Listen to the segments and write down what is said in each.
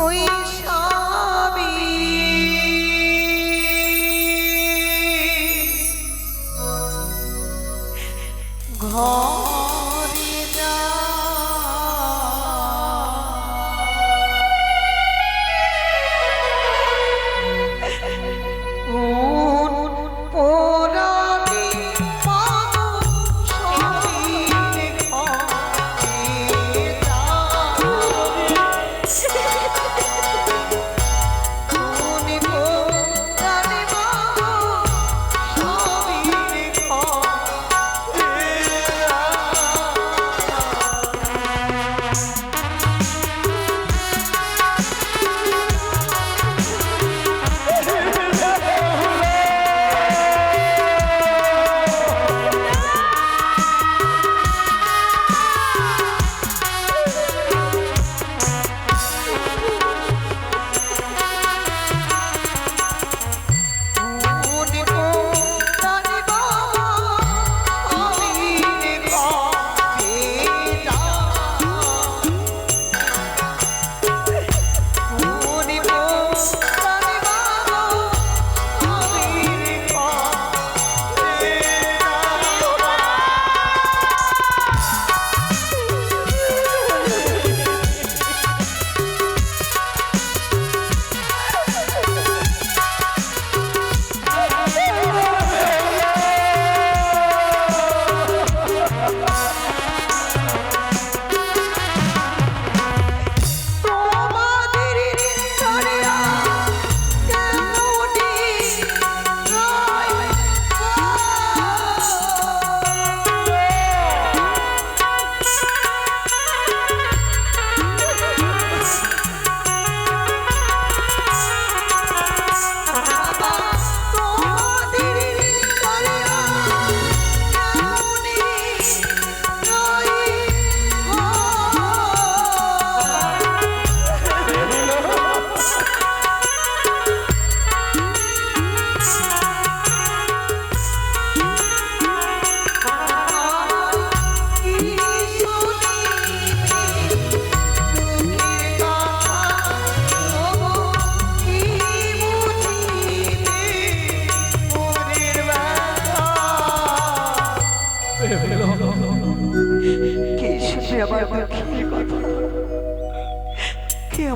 Oh.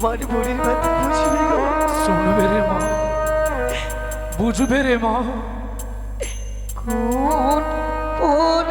আমার বুড়ির ব্যথা বুঝবি গো শুনবে রে মা বুঝবে রে মা। কোন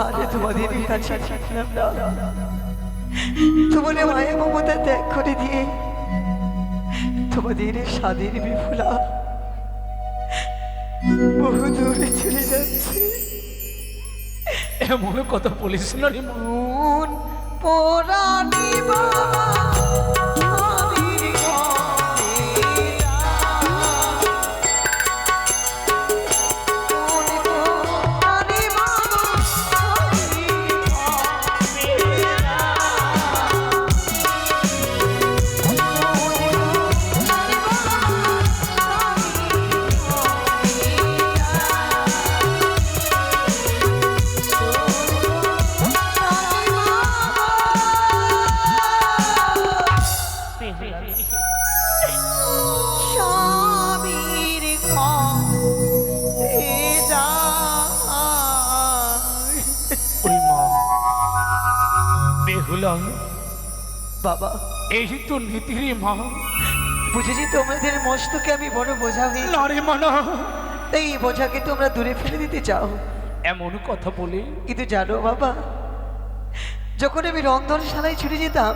আর তোমাদের কাছে থাকলাম না। তোমাদের মায়া মমতা ত্যাগ করে দিয়ে তোমাদের স্বাদের বিফুলা বহু দূরে চলে যাচ্ছে। এমন কথা বলিস না রে মন পোড়ানি বাবা। বেহুলা বাবা। এই তো নীতি মা বুঝেছি তোমাদের মস্তকে আমি বড় বোঝা হয়ে না রে মা এই বোঝাকে তোমরা দূরে ফেলে দিতে চাও। এমন কথা বলে। কিন্তু জানো বাবা যখন আমি রন্ধনশালায় ছুটে যেতাম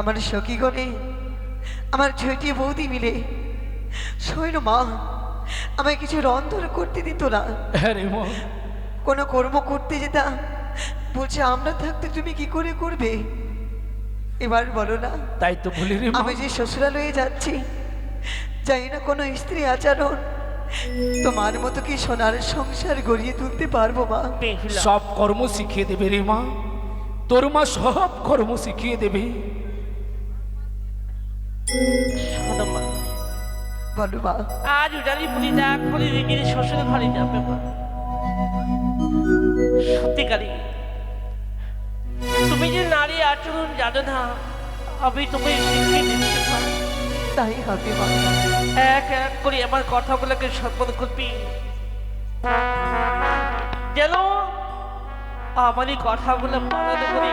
আমার সখীগণে আমার ছয়টি বৌদি মিলে শৈল মা আমায় কিছু রন্ধন করতে দিত না। হ্যাঁ কোনো কর্ম করতে যেতাম বলছে আমরা থাকতে তুমি কি করে করবে? এবার বলো না। তাই তো বলি রে মা। আমি যে শ্বশুরালয়ে যাচ্ছি জানি না কোনো স্ত্রী আচরণ। তোমার মতো কি সোনার সংসার গড়িয়ে তুলতে পারব মা? সব কর্ম শিখিয়ে দেবে রে মা। তোর মা সব কর্ম শিখিয়ে দেবে। বলো মা। আজ উজানি পুলি ডাক করে রেখে শ্বশুর ঘরে যাবে মা। সত্যিকারই তুমি যে নারী আচরণ জানো না আমি তোমায় শিখিয়ে দিতে পারি তাই হবে এক এক করে আমার কথাগুলোকে সম্মান করবি। যেন আমার এই কথাগুলো পালন করে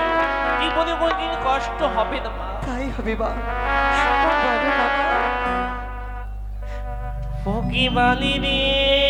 জীবনে কোনোদিন কষ্ট হবে না মা। তাই হবে মা। বলো মা।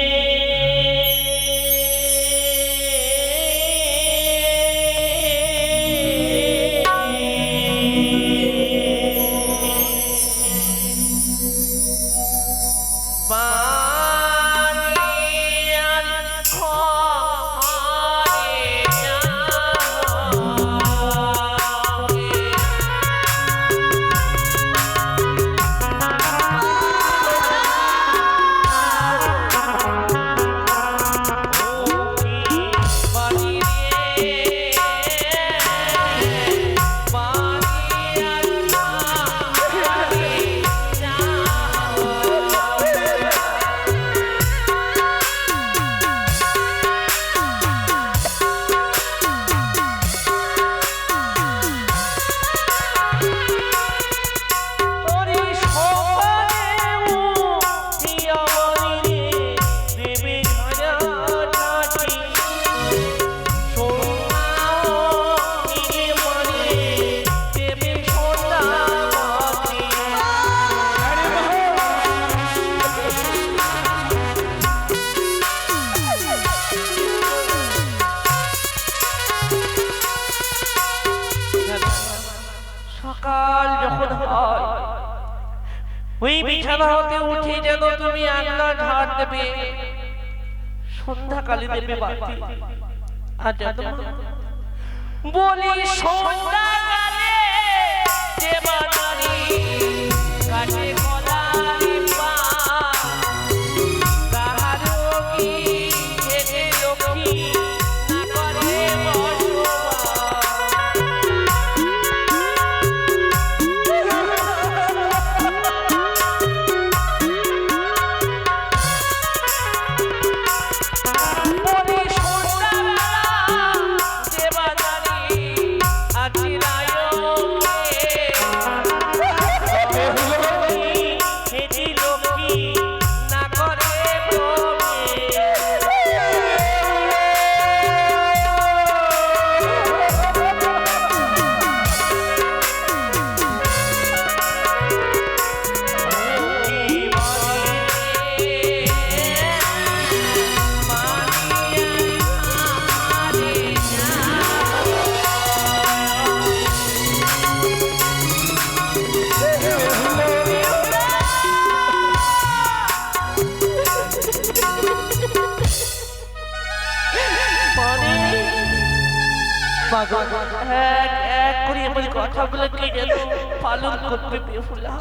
সকাল যখন হয় ওই বিছানা হতে উঠে যেন তুমি আল্লাহ ঝাড় দেবে। সন্ধ্যাকালে দেবে বাতি আর জানো বলি সন্ধ্যাকালে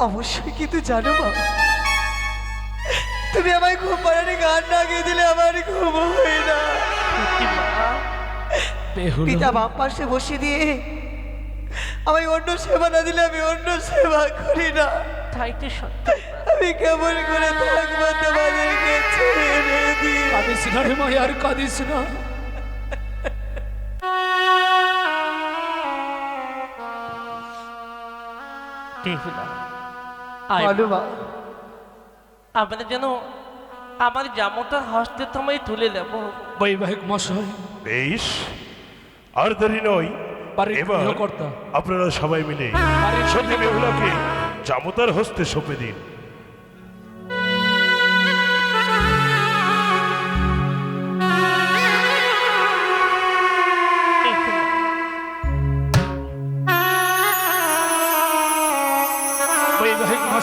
অবশ্যই কিন্তু জানো মা তুমি আমায় ঘুম পাড়ানি গান না গিয়ে দিলে আমার ঘুম হয় না। পিতা বাম পাশে বসিয়ে দিয়ে আমায় অন্য সেবা না দিলে আমি অন্য সেবা করি না। তাই তো সত্যি। আমি কেমন করে থাকব তোমাদেরকে ছেড়ে দিয়ে কাঁদিস না রে মা আর কাঁদিস না। আমরা যেন আমার জামটা হস্তে তোমায় তুলে দেব বৈবাহিক মশাই বেশ আর দেরি নয় এবার। আপনারা সবাই মিলে সত্যি বেহুলাকে জামতার হস্তে সঁপে দিন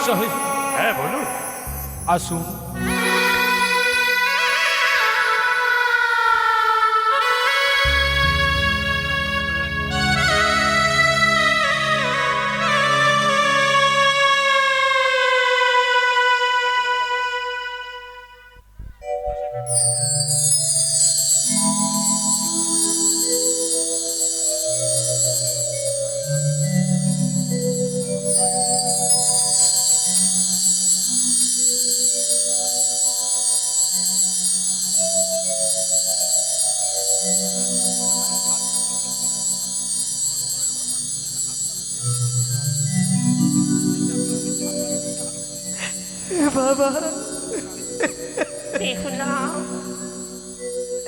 বৈবাহিক মশাই হ্যাঁ বলুন। আসুন।